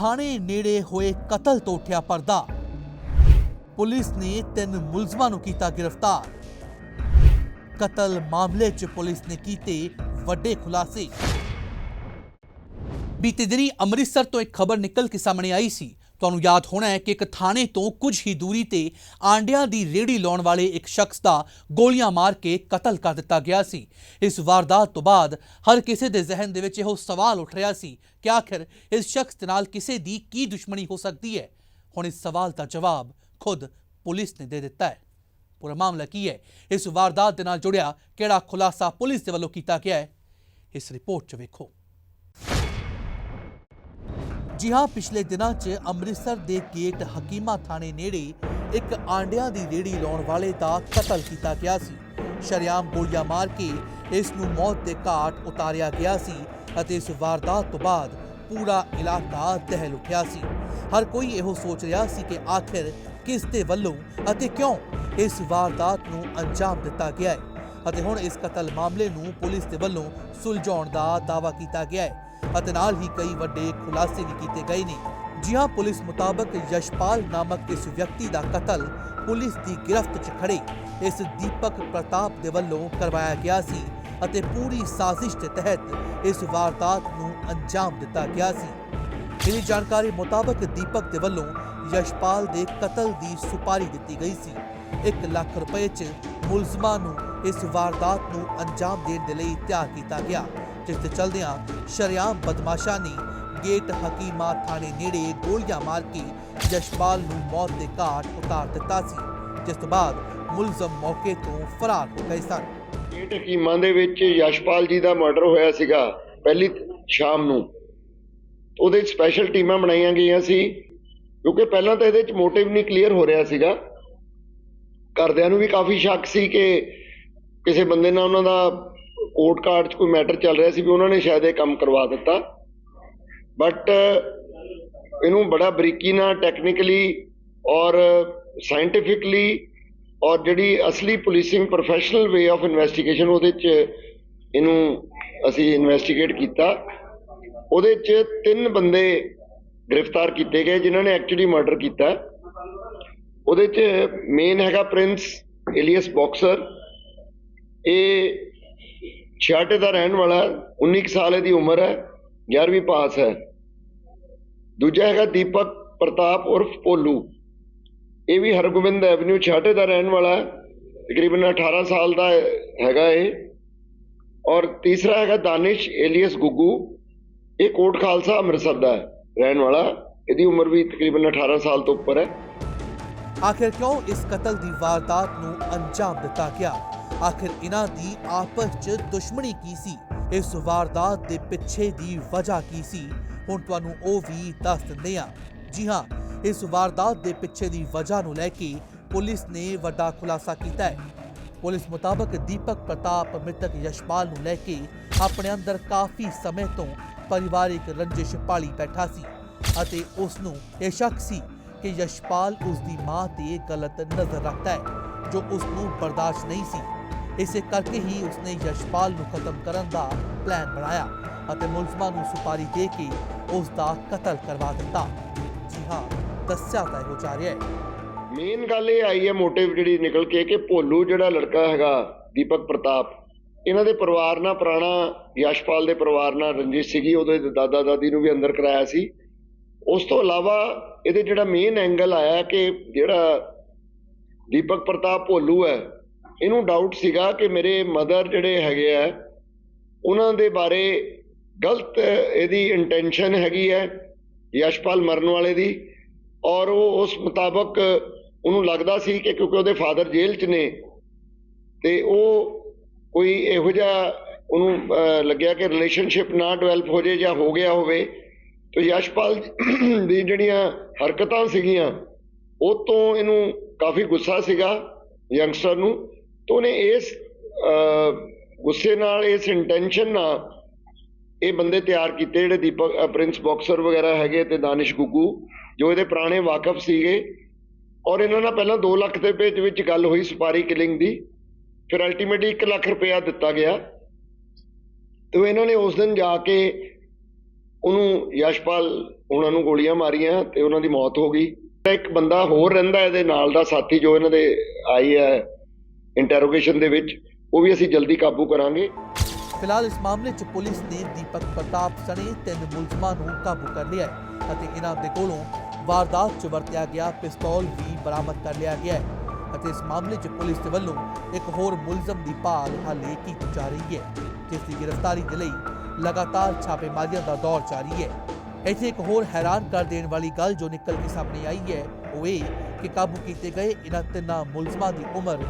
ਥਾਣੇ ਨੇੜੇ ਹੋਏ ਕਤਲ ਤੋਂ ਉੱਠਿਆ ਪਰਦਾ। ਪੁਲਿਸ ਨੇ ਤਿੰਨ ਮੁਲਜ਼ਮਾਂ ਨੂੰ ਕੀਤਾ ਗ੍ਰਿਫਤਾਰ। ਕਤਲ ਮਾਮਲੇ 'ਚ ਪੁਲਿਸ ਨੇ ਕੀਤੇ ਵੱਡੇ ਖੁਲਾਸੇ। ਬੀਤੇ ਦਿਨੀ ਅੰਮ੍ਰਿਤਸਰ ਤੋਂ ਇੱਕ ਖਬਰ ਨਿਕਲ ਕੇ ਸਾਹਮਣੇ ਆਈ ਸੀ। ਤੁਹਾਨੂੰ ਯਾਦ ਹੋਣਾ ਹੈ ਕਿ ਇੱਕ ਥਾਣੇ ਤੋਂ ਕੁਝ ਹੀ ਦੂਰੀ ਤੇ ਆਂਡਿਆਂ ਦੀ ਰੇੜੀ ਲਾਉਣ ਵਾਲੇ ਇੱਕ ਸ਼ਖਸ ਦਾ ਗੋਲੀਆਂ ਮਾਰ ਕੇ ਕਤਲ ਕਰ ਦਿੱਤਾ ਗਿਆ ਸੀ। ਇਸ ਵਾਰਦਾਤ ਤੋਂ ਬਾਅਦ ਹਰ ਕਿਸੇ ਦੇ ਜ਼ਿਹਨ ਦੇ ਵਿੱਚ ਇਹੋ ਸਵਾਲ ਉੱਠ ਰਿਹਾ ਸੀ ਕਿ ਆਖਿਰ ਇਸ ਸ਼ਖਸ ਦੇ ਨਾਲ ਕਿਸੇ ਦੀ ਕੀ ਦੁਸ਼ਮਣੀ ਹੋ ਸਕਦੀ ਹੈ? ਹੁਣ ਇਸ ਸਵਾਲ ਦਾ ਜਵਾਬ ਖੁਦ ਪੁਲਿਸ ਨੇ ਦੇ ਦਿੱਤਾ ਹੈ। ਪੂਰਾ ਮਾਮਲਾ ਕੀ ਹੈ? ਇਸ ਵਾਰਦਾਤ ਦੇ ਨਾਲ ਜੁੜਿਆ ਕਿਹੜਾ ਖੁਲਾਸਾ ਪੁਲਿਸ ਦੇ ਵੱਲੋਂ ਕੀਤਾ ਗਿਆ ਹੈ? ਇਸ ਰਿਪੋਰਟ 'ਚ ਵੇਖੋ। ਜੀ ਹਾਂ ਪਿਛਲੇ ਦਿਨਾਂ 'ਚ ਅੰਮ੍ਰਿਤਸਰ ਦੇ ਗੇਟ ਹਕੀਮਾ ਥਾਣੇ ਨੇੜੇ ਇੱਕ ਆਂਡਿਆਂ ਦੀ ਰੇੜੀ ਲਾਉਣ ਵਾਲੇ ਦਾ ਕਤਲ ਕੀਤਾ ਗਿਆ ਸੀ। ਸ਼ਰੇਆਮ ਗੋਲੀਆਂ ਮਾਰ ਕੇ ਇਸ ਨੂੰ ਮੌਤ ਦੇ ਘਾਟ ਉਤਾਰਿਆ ਗਿਆ ਸੀ ਅਤੇ ਇਸ ਵਾਰਦਾਤ ਤੋਂ ਬਾਅਦ ਪੂਰਾ ਇਲਾਕਾ ਦਹਿਲ ਉੱਠਿਆ ਸੀ। ਹਰ ਕੋਈ ਇਹੋ ਸੋਚ ਰਿਹਾ ਸੀ ਕਿ ਆਖਿਰ ਕਿਸ ਦੇ ਵੱਲੋਂ ਅਤੇ ਕਿਉਂ ਇਸ ਵਾਰਦਾਤ ਨੂੰ ਅੰਜਾਮ ਦਿੱਤਾ ਗਿਆ ਹੈ। ਅਤੇ ਹੁਣ ਇਸ ਕਤਲ ਮਾਮਲੇ ਨੂੰ ਪੁਲਿਸ ਦੇ ਵੱਲੋਂ ਸੁਲਝਾਉਣ ਦਾ ਦਾਅਵਾ ਕੀਤਾ ਗਿਆ ਹੈ ਅਤੇ ਨਾਲ ਹੀ ਕਈ ਵੱਡੇ ਖੁਲਾਸੇ ਵੀ ਕੀਤੇ ਗਏ ਨੇ। ਜੀ ਹਾਂ, ਪੁਲਿਸ ਮੁਤਾਬਕ ਯਸ਼ਪਾਲ ਨਾਮਕ ਇਸ ਵਿਅਕਤੀ ਦਾ ਕਤਲ ਪੁਲਿਸ ਦੀ ਗ੍ਰਿਫ਼ਤ 'ਚ ਖੜੇ ਇਸ ਦੀਪਕ ਪ੍ਰਤਾਪ ਦੇ ਵੱਲੋਂ ਕਰਵਾਇਆ ਗਿਆ ਸੀ ਅਤੇ ਪੂਰੀ ਸਾਜ਼ਿਸ਼ ਦੇ ਤਹਿਤ ਇਸ ਵਾਰਦਾਤ ਨੂੰ ਅੰਜਾਮ ਦਿੱਤਾ ਗਿਆ ਸੀ। ਮਿਲੀ ਜਾਣਕਾਰੀ ਮੁਤਾਬਕ ਦੀਪਕ ਦੇ ਵੱਲੋਂ ਯਸ਼ਪਾਲ ਦੇ ਕਤਲ ਦੀ ਸੁਪਾਰੀ ਦਿੱਤੀ ਗਈ ਸੀ। 1 ਲੱਖ ਰੁਪਏ 'ਚ ਮੁਲਜ਼ਮਾਂ ਨੂੰ ਇਸ ਵਾਰਦਾਤ ਨੂੰ ਅੰਜਾਮ ਦੇਣ ਦੇ ਲਈ ਤਿਆਰ ਕੀਤਾ ਗਿਆ, ਜਿਸ ਦੇ ਚਲਦਿਆਂ ਸ਼ਰਿਆਮ ਬਦਮਾਸ਼ਾਂ ਨੇ ਗੇਟ ਹਕੀਮਾ ਥਾਣੇ ਨੇੜੇ ਗੋਲੀਆਂ ਮਾਰ ਕੇ ਯਸ਼ਪਾਲ ਨੂੰ ਮੌਤ ਦੇ ਘਾਟ ਉਤਾਰ ਦਿੱਤਾ ਸੀ, ਜਿਸ ਤੋਂ ਬਾਅਦ ਮੁਲਜ਼ਮ ਮੌਕੇ ਤੋਂ ਫਰਾਰ ਹੋ ਗਏ ਸਨ। ਇਹ ਟਕੀਮਾਂ ਦੇ ਵਿੱਚ ਯਸ਼ਪਾਲ ਜੀ ਦਾ ਮਰਡਰ ਹੋਇਆ ਸੀਗਾ ਪਹਿਲੀ ਸ਼ਾਮ ਨੂੰ। ਉਹਦੇ ਸਪੈਸ਼ਲ ਟੀਮਾਂ ਬਣਾਈਆਂ ਗਈਆਂ ਸੀ, ਕਿਉਂਕਿ ਪਹਿਲਾਂ ਤਾਂ ਇਹਦੇ 'ਚ ਮੋਟਿਵ ਨਹੀਂ ਕਲੀਅਰ ਹੋ ਰਿਹਾ ਸੀਗਾ। ਘਰਦਿਆਂ ਨੂੰ ਵੀ ਕਾਫੀ ਸ਼ੱਕ ਸੀ ਕਿ ਕਿਸੇ ਬੰਦੇ ਨਾਲ ਉਹਨਾਂ ਦਾ ਕੋਰਟ ਕਾਰਡ 'ਚ ਕੋਈ ਮੈਟਰ ਚੱਲ ਰਿਹਾ ਸੀ ਵੀ ਉਹਨਾਂ ਨੇ ਸ਼ਾਇਦ ਇਹ ਕੰਮ ਕਰਵਾ ਦਿੱਤਾ। ਬਟ ਇਹਨੂੰ ਬੜਾ ਬਰੀਕੀ ਨਾਲ ਟੈਕਨੀਕਲੀ ਔਰ ਸਾਇੰਟੀਫਿਕਲੀ ਔਰ ਜਿਹੜੀ ਅਸਲੀ policing professional way of investigation ਉਹਦੇ 'ਚ ਇਹਨੂੰ ਅਸੀਂ ਇਨਵੈਸਟੀਗੇਟ ਕੀਤਾ। ਉਹਦੇ 'ਚ ਤਿੰਨ ਬੰਦੇ ਗ੍ਰਿਫਤਾਰ ਕੀਤੇ ਗਏ ਜਿਨ੍ਹਾਂ ਨੇ ਐਕਚੁਅਲੀ ਮਰਡਰ ਕੀਤਾ। ਉਹਦੇ 'ਚ ਮੇਨ ਹੈਗਾ ਪ੍ਰਿੰਸ ਇਲੀਅਸ ਬਾਕਸਰ ਇਹ ਛਿਆਟੇ ਦਾ ਰਹਿਣ ਵਾਲਾ ਹੈ, 19 ਕੁ ਸਾਲ ਇਹਦੀ ਉਮਰ ਹੈ 11ਵੀਂ ਪਾਸ ਹੈ। ਦੂਜਾ ਹੈਗਾ ਦੀਪਕ ਪ੍ਰਤਾਪ ਉਰਫ ਪੋਲੂ। ਇਹ ਵੀ ਹਰਗੋਬਿੰਦ ਐਵਨਿਊ ਛਾਟੇ ਦਾ ਰਹਿਣ ਵਾਲਾ ਹੈ ਤਕਰੀਬਨ 18 ਸਾਲ ਦਾ ਹੈਗਾ ਇਹ। ਔਰ ਤੀਸਰਾ ਹੈਗਾ ਦਾਨਿਸ਼ ਏਲੀਅਸ ਗੁੱਗੂ। ਇਹ ਕੋਟ ਖਾਲਸਾ ਅੰਮ੍ਰਿਤਸਰ ਦਾ ਹੈ ਰਹਿਣ ਵਾਲਾ। ਇਹਦੀ ਉਮਰ ਵੀ ਤਕਰੀਬਨ 18 ਸਾਲ ਤੋਂ ਉੱਪਰ ਹੈ। ਆਖਿਰ ਕਿਉਂ ਇਸ ਕਤਲ ਦੀ ਵਾਰਦਾਤ ਨੂੰ ਅੰਜਾਮ ਦਿੱਤਾ ਗਿਆ? ਆਖਿਰ ਇਹਨਾਂ ਦੀ ਆਪਸ 'ਚ ਦੁਸ਼ਮਣੀ ਕੀ ਸੀ? ਇਸ ਵਾਰਦਾਤ ਦੇ ਪਿੱਛੇ ਦੀ ਵਜ੍ਹਾ ਕੀ ਸੀ? ਹੁਣ ਤੁਹਾਨੂੰ ਉਹ ਵੀ ਦੱਸ ਦਿੰਦੇ ਹਾਂ। ਜੀ ਹਾਂ, ਇਸ ਵਾਰਦਾਤ ਦੇ ਪਿੱਛੇ ਦੀ ਵਜ੍ਹਾ ਨੂੰ ਲੈ ਕੇ ਪੁਲਿਸ ਨੇ ਵੱਡਾ ਖੁਲਾਸਾ ਕੀਤਾ ਹੈ। ਪੁਲਿਸ ਮੁਤਾਬਕ ਦੀਪਕ ਪ੍ਰਤਾਪ ਮ੍ਰਿਤਕ ਯਸ਼ਪਾਲ ਨੂੰ ਲੈ ਕੇ ਆਪਣੇ ਅੰਦਰ ਕਾਫੀ ਸਮੇਂ ਤੋਂ ਪਰਿਵਾਰਿਕ ਰੰਜਿਸ਼ ਪਾਲੀ ਬੈਠਾ ਸੀ ਅਤੇ ਉਸ ਨੂੰ ਇਹ ਸ਼ੱਕ ਸੀ ਕਿ ਯਸ਼ਪਾਲ ਉਸ ਦੀ ਮਾਂ ਤੇ ਗਲਤ ਨਜ਼ਰ ਰੱਖਦਾ ਹੈ, ਜੋ ਉਸ ਨੂੰ ਬਰਦਾਸ਼ਤ ਨਹੀਂ ਸੀ। ਇਸੇ ਕਰਕੇ ਹੀ ਉਸਨੇ ਯਸ਼ਪਾਲ ਨੂੰ ਖਤਮ ਕਰਨ ਦਾ ਪਲਾਨ ਬਣਾਇਆ ਅਤੇ ਮੁਲਜ਼ਮਾਂ ਨੂੰ ਸੁਪਾਰੀ ਦੇ ਕੇ ਉਸ ਦਾ ਕਤਲ ਕਰਵਾ ਦਿੱਤਾ। ਜੀ ਹਾਂ, ਦੱਸਿਆ ਤਾਂ ਇਹੋ ਜਾ ਰਿਹਾ ਹੈ। ਮੇਨ ਗੱਲ ਇਹ ਆਈ ਹੈ ਮੋਟਿਵ ਜਿਹੜੀ ਨਿਕਲ ਕੇ ਕਿ ਭੋਲੂ ਜਿਹੜਾ ਲੜਕਾ ਹੈਗਾ ਦੀਪਕ ਪ੍ਰਤਾਪ, ਇਹਨਾਂ ਦੇ ਪਰਿਵਾਰ ਨਾਲ ਪੁਰਾਣਾ ਯਸ਼ਪਾਲ ਦੇ ਪਰਿਵਾਰ ਨਾਲ ਰੰਜਿਸ਼ ਸੀਗੀ ਉਹਦੇ ਦਾਦਾ ਦਾਦੀ ਨੂੰ ਵੀ ਅੰਦਰ ਕਰਾਇਆ ਸੀ। ਉਸ ਤੋਂ ਇਲਾਵਾ ਇਹਦੇ ਜਿਹੜਾ ਮੇਨ ਐਂਗਲ ਆਇਆ ਕਿ ਜਿਹੜਾ ਦੀਪਕ ਪ੍ਰਤਾਪ ਭੋਲੂ ਹੈ ਇਹਨੂੰ ਡਾਊਟ ਸੀਗਾ ਕਿ ਮੇਰੇ ਮਦਰ ਜਿਹੜੇ ਹੈਗੇ ਆ, ਉਹਨਾਂ ਦੇ ਬਾਰੇ ਗਲਤ ਇਹਦੀ ਇੰਟੈਂਸ਼ਨ ਹੈਗੀ ਹੈ ਯਸ਼ਪਾਲ ਮਰਨ ਵਾਲੇ ਦੀ ਔਰ ਉਹ ਉਸ ਮੁਤਾਬਕ ਉਹਨੂੰ ਲੱਗਦਾ ਸੀ ਕਿ ਕਿਉਂਕਿ ਉਹਦੇ ਫਾਦਰ ਜੇਲ੍ਹ 'ਚ ਨੇ ਤੇ ਉਹ ਕੋਈ ਇਹੋ ਜਿਹਾ ਉਹਨੂੰ ਲੱਗਿਆ ਕਿ ਰਿਲੇਸ਼ਨਸ਼ਿਪ ਨਾ ਡਿਵੈਲਪ ਹੋ ਜੇ ਜਾਂ ਹੋ ਗਿਆ ਹੋਵੇ, ਤੇ ਯਸ਼ਪਾਲ ਦੀ ਜਿਹੜੀਆਂ ਹਰਕਤਾਂ ਸੀਗੀਆਂ, ਉਹ ਤੋਂ ਇਹਨੂੰ ਕਾਫੀ ਗੁੱਸਾ ਸੀਗਾ ਯੰਗਸਟਰ ਨੂੰ ਤਾਂ ਉਹਨੇ ਇਸ ਗੁੱਸੇ ਨਾਲ, ਇਸ ਇੰਟੈਂਸ਼ਨ ਨਾਲ ਇਹ ਬੰਦੇ ਤਿਆਰ ਕੀਤੇ ਜਿਹੜੇ ਦੀਪਕ ਪ੍ਰਿੰਸ ਬਾਕਸਰ ਵਗੈਰਾ ਹੈਗੇ ਤੇ ਦਾਨਿਸ਼ ਗੁੱਗੂ, ਜੋ ਇਹਦੇ ਪੁਰਾਣੇ ਵਾਕਫ ਸੀਗੇ। ਔਰ ਇਹਨਾਂ ਨਾਲ ਪਹਿਲਾਂ 2 ਲੱਖ ਦੇ ਵਿੱਚ ਵਿੱਚ ਗੱਲ ਹੋਈ ਸਪਾਰੀ ਕਿਲਿੰਗ ਦੀ। ਫਿਰ ਅਲਟੀਮੇਟਲੀ 1 ਲੱਖ ਰੁਪਇਆ ਦਿੱਤਾ ਗਿਆ। ਤੇ ਇਹਨਾਂ ਨੇ ਉਸ ਦਿਨ ਜਾ ਕੇ ਉਹਨੂੰ ਯਸ਼ਪਾਲ, ਉਹਨਾਂ ਨੂੰ ਗੋਲੀਆਂ ਮਾਰੀਆਂ ਤੇ ਉਹਨਾਂ ਦੀ ਮੌਤ ਹੋ ਗਈ। ਇੱਕ ਬੰਦਾ ਹੋਰ ਰਹਿੰਦਾ ਇਹਦੇ ਨਾਲ ਦਾ ਸਾਥੀ ਜੋ ਇਹਨਾਂ ਦੇ ਆਈ ਹੈ ਇੰਟਰੋਗੇਸ਼ਨ ਦੇ ਵਿੱਚ, ਉਹ ਵੀ ਅਸੀਂ ਜਲਦੀ ਕਾਬੂ ਕਰਾਂਗੇ। ਫਿਲਹਾਲ ਇਸ ਮਾਮਲੇ 'ਚ ਪੁਲਿਸ ਨੇ ਦੀਪਕ ਪ੍ਰਤਾਪ ਸਣੇ ਤਿੰਨ ਮੁਲਜ਼ਮਾਂ ਨੂੰ ਕਾਬੂ ਕਰ ਲਿਆ ਹੈ ਅਤੇ ਇਹਨਾਂ ਦੇ ਕੋਲੋਂ ਵਾਰਦਾਤ 'ਚ ਵਰਤਿਆ ਗਿਆ ਪਿਸਤੌਲ ਵੀ ਬਰਾਮਦ ਕਰ ਲਿਆ ਗਿਆ ਹੈ ਅਤੇ ਇਸ ਮਾਮਲੇ 'ਚ ਪੁਲਿਸ ਦੇ ਵੱਲੋਂ ਇੱਕ ਹੋਰ ਮੁਲਜ਼ਮ ਦੀ ਭਾਲ ਹਾਲੇ ਕੀਤੀ ਜਾ ਰਹੀ ਹੈ, ਜਿਸ ਦੀ ਗ੍ਰਿਫਤਾਰੀ ਦੇ ਲਈ ਲਗਾਤਾਰ ਛਾਪੇਮਾਰੀਆਂ ਦਾ ਦੌਰ ਜਾਰੀ ਹੈ। ਇੱਥੇ ਇੱਕ ਹੋਰ ਹੈਰਾਨ ਕਰ ਦੇਣ ਵਾਲੀ ਗੱਲ ਜੋ ਨਿਕਲ ਕੇ ਸਾਹਮਣੇ ਆਈ ਹੈ, ਉਹ ਇਹ ਕਿ ਕਾਬੂ ਕੀਤੇ ਗਏ ਇਹਨਾਂ ਤਿੰਨਾਂ ਮੁਲਜ਼ਮਾਂ ਦੀ ਉਮਰ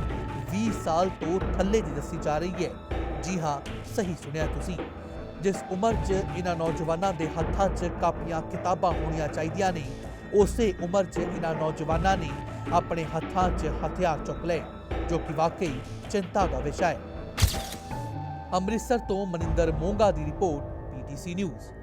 20 ਸਾਲ ਤੋਂ ਥੱਲੇ ਦੀ ਦੱਸੀ ਜਾ ਰਹੀ ਹੈ। ਜੀ ਹਾਂ, ਸਹੀ ਸੁਣਿਆ ਤੁਸੀਂ। ਜਿਸ ਉਮਰ 'ਚ ਇਹਨਾਂ ਨੌਜਵਾਨਾਂ ਦੇ ਹੱਥਾਂ 'ਚ ਕਾਪੀਆਂ, ਕਿਤਾਬਾਂ ਹੋਣੀਆਂ ਚਾਹੀਦੀਆਂ ਨੇ, ਉਸੇ ਉਮਰ 'ਚ ਇਹਨਾਂ ਨੌਜਵਾਨਾਂ ਨੇ ਆਪਣੇ ਹੱਥਾਂ 'ਚ ਹਥਿਆਰ ਚੁੱਕ ਲਏ, ਜੋ ਕਿ ਵਾਕਈ ਚਿੰਤਾ ਦਾ ਵਿਸ਼ਾ ਹੈ। ਅੰਮ੍ਰਿਤਸਰ ਤੋਂ ਮਨਿੰਦਰ ਮੋਂਗਾ ਦੀ ਰਿਪੋਰਟ ਪੀਟੀਸੀ ਨਿਊਜ਼।